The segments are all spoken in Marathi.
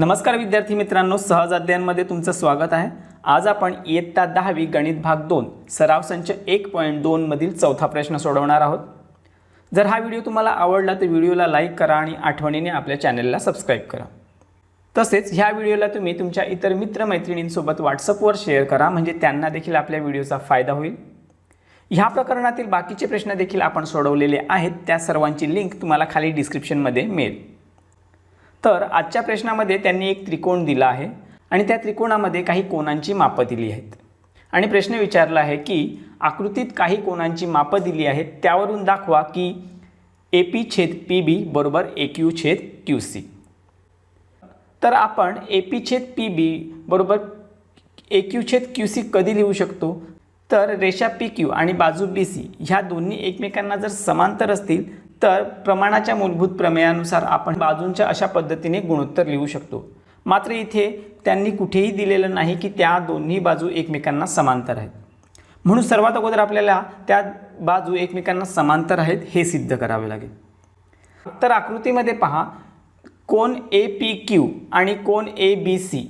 नमस्कार विद्यार्थी मित्रांनो सहज अध्ययनमध्ये तुमचं स्वागत आहे. आज आपण इयत्ता दहावी गणित भाग दोन सराव संच एक पॉईंट दोनमधील चौथा प्रश्न सोडवणार आहोत. जर हा व्हिडिओ तुम्हाला आवडला तर व्हिडिओला लाईक करा आणि आठवणीने आपल्या चॅनलला सबस्क्राईब करा. तसेच ह्या व्हिडिओला तुम्ही तुमच्या इतर मित्रमैत्रिणींसोबत व्हॉट्सअपवर शेअर करा म्हणजे त्यांना देखील आपल्या व्हिडिओचा फायदा होईल. ह्या प्रकरणातील बाकीचे प्रश्न देखील आपण सोडवलेले आहेत त्या सर्वांची लिंक तुम्हाला खाली डिस्क्रिप्शनमध्ये मिळेल. तर आजच्या प्रश्नामध्ये त्यांनी एक त्रिकोण दिला आहे आणि त्या त्रिकोणामध्ये काही कोणांची मापं दिली आहेत. आणि प्रश्न विचारला आहे की आकृतीत काही कोणांची मापं दिली आहेत त्यावरून दाखवा की ए पी छेद पी बी बरोबर ए क्यू छेद क्यू सी तर आपण ए पी छेद पी बी बरोबर ए क्यू छेद क्यू सी कधी लिहू शकतो? तर रेषा पी क्यू आणि बाजू बी सी ह्या दोन्ही एकमेकांना जर समांतर असतील तर प्रमाणाच्या मूलभूत प्रमेयानुसार आपण बाजूंच्या अशा पद्धतीने गुणोत्तर लिहू शकतो. मात्र इथे त्यांनी कुठेही दिलेलं नाही की त्या दोन्ही बाजू एकमेकांना समांतर आहेत. म्हणून सर्वात अगोदर आपल्याला त्या बाजू एकमेकांना समांतर आहेत हे सिद्ध करावे लागेल. तर आकृतीमध्ये पहा कोण ए पी क्यू आणि कोण ए बी सी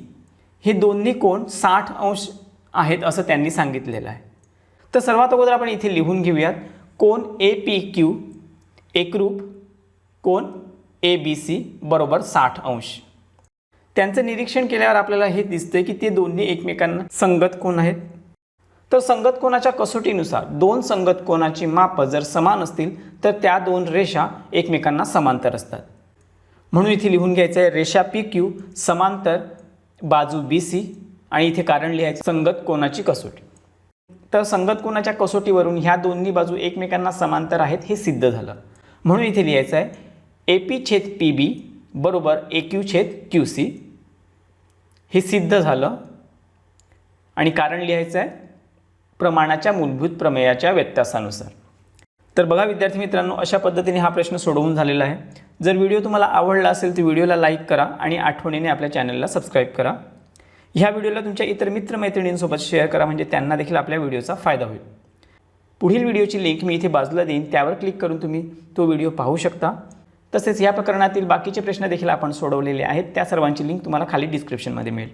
हे दोन्ही कोण साठ अंश आहेत असं त्यांनी सांगितलेलं आहे. तर सर्वात अगोदर आपण इथे लिहून घेऊयात कोण ए पी क्यू एकरूप कोण ए बी सी बरोबर साठ अंश. त्यांचं निरीक्षण केल्यावर आपल्याला हे दिसतंय की ते दोन्ही एकमेकांना संगत कोण आहेत? तर संगत कोणाच्या कसोटीनुसार दोन संगत कोणाची मापं जर समान असतील तर त्या दोन रेषा एकमेकांना समांतर असतात. म्हणून इथे लिहून घ्यायचं आहे रेषा पी क्यू समांतर बाजू बी सी आणि इथे कारण लिहायचं संगत कोणाची कसोटी. तर संगत कोणाच्या कसोटीवरून ह्या दोन्ही बाजू एकमेकांना समांतर आहेत हे सिद्ध झालं. म्हणून इथे लिहायचं आहे ए पी छेद पी बी बरोबर ए क्यू छेद क्यू सी हे सिद्ध झालं. आणि कारण लिहायचं आहे प्रमाणाच्या मूलभूत प्रमेयाच्या व्यत्यासानुसार. तर बघा विद्यार्थी मित्रांनो अशा पद्धतीने हा प्रश्न सोडवून झालेला आहे. जर व्हिडिओ तुम्हाला आवडला असेल तर व्हिडिओला लाईक करा आणि आठवणीने आपल्या चॅनलला सबस्क्राईब करा. ह्या व्हिडिओला तुमच्या इतर मित्रमैत्रिणींसोबत शेअर करा म्हणजे त्यांना देखील आपल्या व्हिडिओचा फायदा होईल. पुढील व्हिडिओची लिंक मी इथे बाजूला देईन. त्यावर क्लिक करून तुम्ही तो व्हिडिओ पाहू शकता. तसेच या प्रकरणातील बाकीचे प्रश्न देखील आपण सोडवलेले आहेत. त्या सर्वांची लिंक तुम्हाला खाली डिस्क्रिप्शनमध्ये मिळेल.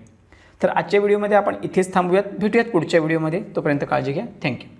तर आजच्या व्हिडिओमध्ये आपण इथेच थांबूयात. भेटूयात पुढच्या व्हिडिओमध्ये तोपर्यंत काळजी घ्या. थँक्यू